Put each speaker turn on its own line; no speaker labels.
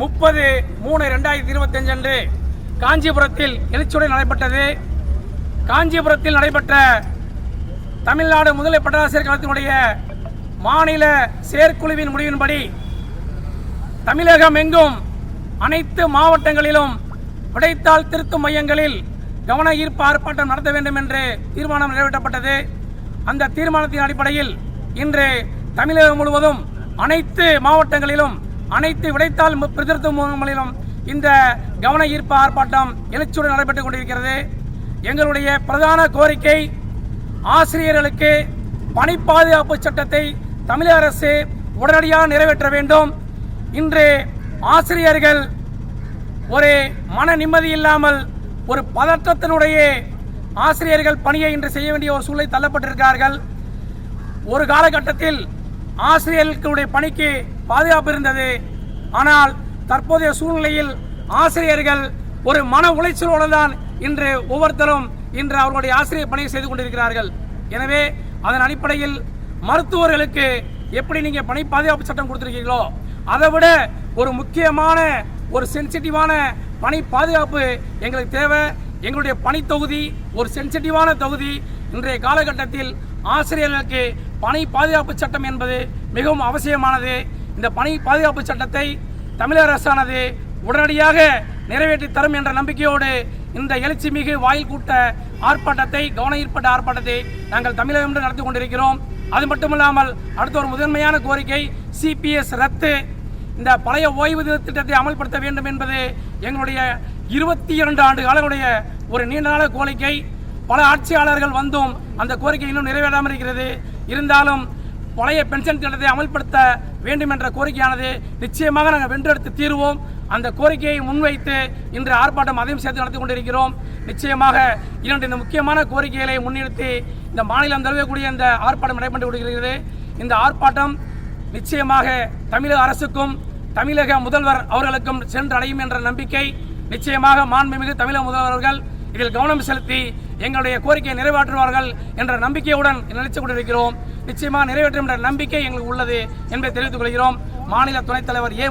முப்பது மூணு ரெண்டாயிரத்தி இருபத்தஞ்சு அன்று காஞ்சிபுரத்தில் எழுச்சியுடன் நடைபெற்றது. காஞ்சிபுரத்தில் நடைபெற்ற தமிழ்நாடு முதலை பட்டாசிரியர் கழகத்தினுடைய மாநில செயற்குழுவின் முடிவின்படி தமிழகம் எங்கும் அனைத்து மாவட்டங்களிலும் விடைத்தாள் திருத்தும் மையங்களில் கவன ஈர்ப்பு ஆர்ப்பாட்டம் நடத்த வேண்டும் என்று தீர்மானம் நிறைவேற்றப்பட்டது. அந்த தீர்மானத்தின் அடிப்படையில் இன்று தமிழகம் முழுவதும் அனைத்து மாவட்டங்களிலும் அனைத்து விடைத்தாள் மு- பிரதிநிதித்துவ முகாம்களிலும் இந்த கவன ஈர்ப்பு ஆர்ப்பாட்டம் எழுச்சியுடன் நடைபெற்றுக் கொண்டிருக்கிறது. எங்களுடைய பிரதான கோரிக்கை ஆசிரியர்களுக்கு பணி பாதுகாப்பு சட்டத்தை தமிழக அரசு உடனடியாக நிறைவேற்ற வேண்டும். இன்று ஆசிரியர்கள் ஒரு மன நிம்மதி இல்லாமல் ஒரு பதற்றத்தினுடைய ஆசிரியர்கள் பணியை இன்று செய்ய வேண்டிய ஒரு சூழலை தள்ளப்பட்டிருக்கிறார்கள். ஒரு காலகட்டத்தில் ஆசிரியர்களுடைய பணிக்கு பாதுகாப்பு இருந்தது. ஆனால் தற்போதைய சூழ்நிலையில் ஆசிரியர்கள் ஒரு மன உளைச்சலோடு தான் இன்று ஒவ்வொருத்தரும் இன்று அவர்களுடைய ஆசிரியர் பணியை செய்து கொண்டிருக்கிறார்கள். எனவே அதன் அடிப்படையில் மருத்துவர்களுக்கு எப்படி நீங்கள் பணி பாதுகாப்பு சட்டம் கொடுத்துருக்கீங்களோ அதை விட ஒரு முக்கியமான ஒரு சென்சிட்டிவான பணி பாதுகாப்பு எங்களுக்கு தேவை. எங்களுடைய பணி தொகுதி ஒரு சென்சிட்டிவான தொகுதி. இன்றைய காலகட்டத்தில் ஆசிரியர்களுக்கு பணி பாதுகாப்பு சட்டம் என்பது மிகவும் அவசியமானது. இந்த பணி பாதுகாப்பு சட்டத்தை தமிழக அரசானது உடனடியாக நிறைவேற்றி தரும் என்ற நம்பிக்கையோடு இந்த எழுச்சி மிகு வாயில் கூட்ட ஆர்ப்பாட்டத்தை கவன ஈர்ப்பட்ட ஆர்ப்பாட்டத்தை நாங்கள் தமிழகம் என்று நடத்தி கொண்டிருக்கிறோம். அது மட்டுமில்லாமல் அடுத்த ஒரு முதன்மையான கோரிக்கை சிபிஎஸ் ரத்து. இந்த பழைய ஓய்வூதிய திட்டத்தை அமல்படுத்த வேண்டும் என்பது எங்களுடைய இருபத்தி இரண்டு ஆண்டு காலங்களுடைய ஒரு நீண்ட நாள கோரிக்கை. பல ஆட்சியாளர்கள் வந்தும் அந்த கோரிக்கை இன்னும் நிறைவேறாமல் இருக்கிறது. இருந்தாலும் பழைய பென்ஷன் திட்டத்தை அமல்படுத்த வேண்டும் என்ற கோரிக்கையானது நிச்சயமாக நாங்கள் வென்றெடுத்து தீர்வோம். அந்த கோரிக்கையை முன்வைத்து இன்று ஆர்ப்பாட்டம் அதையும் சேர்த்து நடத்தி கொண்டிருக்கிறோம். நிச்சயமாக இரண்டு இந்த முக்கியமான கோரிக்கைகளை முன்னிறுத்தி இந்த மாநிலம் தழுவக்கூடிய இந்த ஆர்ப்பாட்டம் நடைபெற்று கொடுக்கிறது இந்த ஆர்ப்பாட்டம் நிச்சயமாக தமிழக அரசுக்கும் தமிழக முதல்வர் அவர்களுக்கும் சென்றடையும் என்ற நம்பிக்கை நிச்சயமாக மாண்புமிகு தமிழக முதல்வர்கள் இதில் கவனம் செலுத்தி எங்களுடைய கோரிக்கையை நிறைவேற்றுவார்கள் என்ற நம்பிக்கையுடன் நினைத்துக் கொண்டிருக்கிறோம். நிச்சயமாக நிறைவேற்றும் என்ற நம்பிக்கை எங்களுக்கு உள்ளது என்பதை தெரிவித்துக் கொள்கிறோம். மாநில துணைத் தலைவர் ஏ